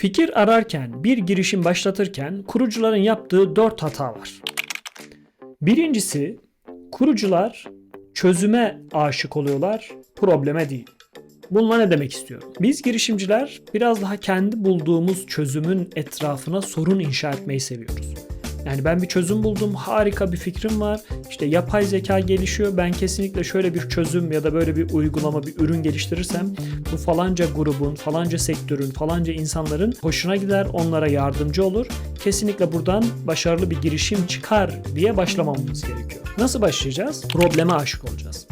Fikir ararken, bir girişim başlatırken kurucuların yaptığı dört hata var. Birincisi, kurucular çözüme aşık oluyorlar, probleme değil. Bununla ne demek istiyorum? Biz girişimciler biraz daha kendi bulduğumuz çözümün etrafına sorun inşa etmeyi seviyoruz. Yani ben bir çözüm buldum, harika bir fikrim var. İşte yapay zeka gelişiyor. Ben kesinlikle şöyle bir çözüm ya da böyle bir uygulama, bir ürün geliştirirsem bu falanca grubun, falanca sektörün, falanca insanların hoşuna gider, onlara yardımcı olur. Kesinlikle buradan başarılı bir girişim çıkar diye başlamamız gerekiyor. Nasıl başlayacağız? Probleme aşık olacağız.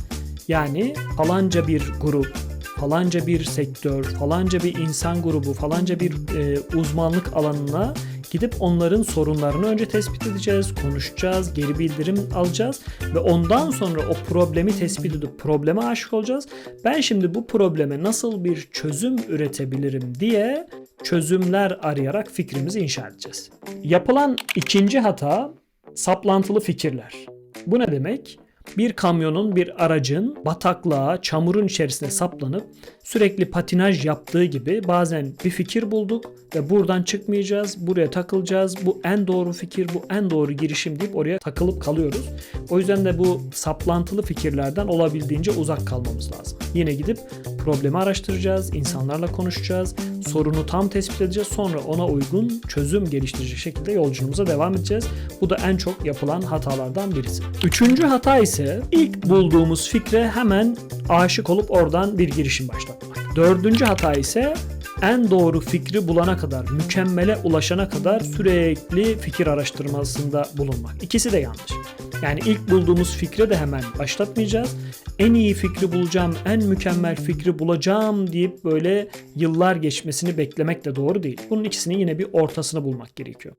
Yani falanca bir grup, falanca bir sektör, falanca bir insan grubu, falanca bir e, uzmanlık alanına gidip onların sorunlarını önce tespit edeceğiz, konuşacağız, geri bildirim alacağız ve ondan sonra o problemi tespit edip probleme aşık olacağız. Ben şimdi bu probleme nasıl bir çözüm üretebilirim diye çözümler arayarak fikrimizi inşa edeceğiz. Yapılan ikinci hata saplantılı fikirler. Bu ne demek? Bir kamyonun, bir aracın bataklığa, çamurun içerisine saplanıp sürekli patinaj yaptığı gibi bazen bir fikir bulduk ve buradan çıkmayacağız, buraya takılacağız. Bu en doğru fikir, bu en doğru girişim deyip oraya takılıp kalıyoruz. O yüzden de bu saplantılı fikirlerden olabildiğince uzak kalmamız lazım. Yine gidip problemi araştıracağız, insanlarla konuşacağız, sorunu tam tespit edeceğiz. Sonra ona uygun çözüm geliştirecek şekilde yolculuğumuza devam edeceğiz. Bu da en çok yapılan hatalardan birisi. Üçüncü hata ise ilk bulduğumuz fikre hemen aşık olup oradan bir girişim başlatmak. Dördüncü hata ise en doğru fikri bulana kadar, mükemmele ulaşana kadar sürekli fikir araştırmasında bulunmak. İkisi de yanlış. Yani ilk bulduğumuz fikre de hemen başlatmayacağız. En iyi fikri bulacağım, en mükemmel fikri bulacağım deyip böyle yıllar geçmesini beklemek de doğru değil. Bunun ikisinin yine bir ortasını bulmak gerekiyor.